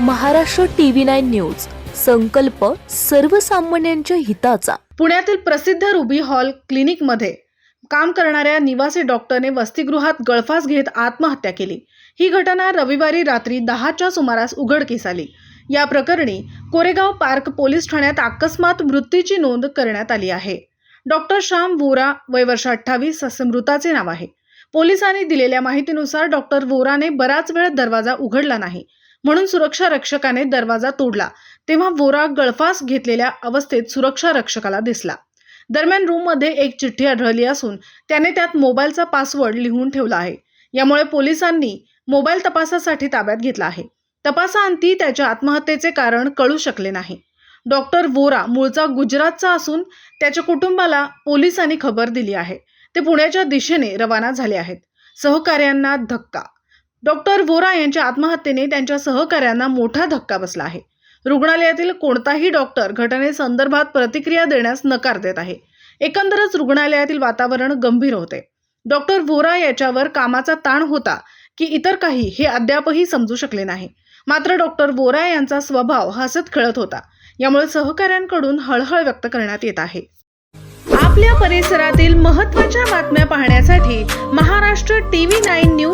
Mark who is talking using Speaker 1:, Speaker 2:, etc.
Speaker 1: Maharashtra TV nine news. संकल्प सर्वसामान्यांच्या हिताचा.
Speaker 2: पुण्यातील प्रसिद्ध रुबी हॉल क्लिनिकमध्ये काम करणाऱ्या निवासी डॉक्टरने वसतिगृहात गळफास घेत आत्महत्या केली. ही घटना रविवारी रात्री दहाच्या सुमारास उघडकीस आली. या प्रकरणी कोरेगाव पार्क पोलीस ठाण्यात अकस्मात मृत्यूची नोंद करण्यात आली आहे. डॉक्टर श्याम वोरा वय वर्ष अठ्ठावीस असे मृताचे नाव आहे. पोलिसांनी दिलेल्या माहितीनुसार डॉक्टर वोराने बराच वेळ दरवाजा उघडला नाही. म्हणून सुरक्षा रक्षकाने दरवाजा तोडला. तेव्हा वोरा गळफास घेतलेल्या अवस्थेत सुरक्षा रक्षकाला दिसला. दरम्यान रूममध्ये एक चिठ्ठी आढळली असून त्याने त्यात मोबाईलचा पासवर्ड लिहून ठेवला आहे. यामुळे पोलिसांनी मोबाईल तपासासाठी ताब्यात घेतला आहे. तपासाअंती त्याच्या आत्महत्येचे कारण कळू शकले नाही. डॉक्टर वोरा मूळचा गुजरातचा असून त्याच्या कुटुंबाला पोलिसांनी खबर दिली आहे. ते पुण्याच्या दिशेने रवाना झाले आहेत. सहकार्यांना धक्का डॉक्टर वोरा यांच्या आत्महत्येने त्यांच्या सहकाऱ्यांना मोठा धक्का बसला आहे. रुग्णालयातील कोणताही डॉक्टर घटनेसंदर्भात प्रतिक्रिया देण्यास नकार देत आहे. एकंदरच रुग्णालयातील वातावरण गंभीर होते. डॉक्टर व्होरा याच्यावर कामाचा ताण होता की इतर काही हे अद्यापही समजू शकले नाही. मात्र डॉक्टर वोरा यांचा स्वभाव हसत खेळत होता. यामुळे सहकाऱ्यांकडून हळहळ व्यक्त करण्यात येत आहे. आपल्या परिसरातील महत्त्वाच्या बातम्या पाहण्यासाठी Maharashtra TV nine news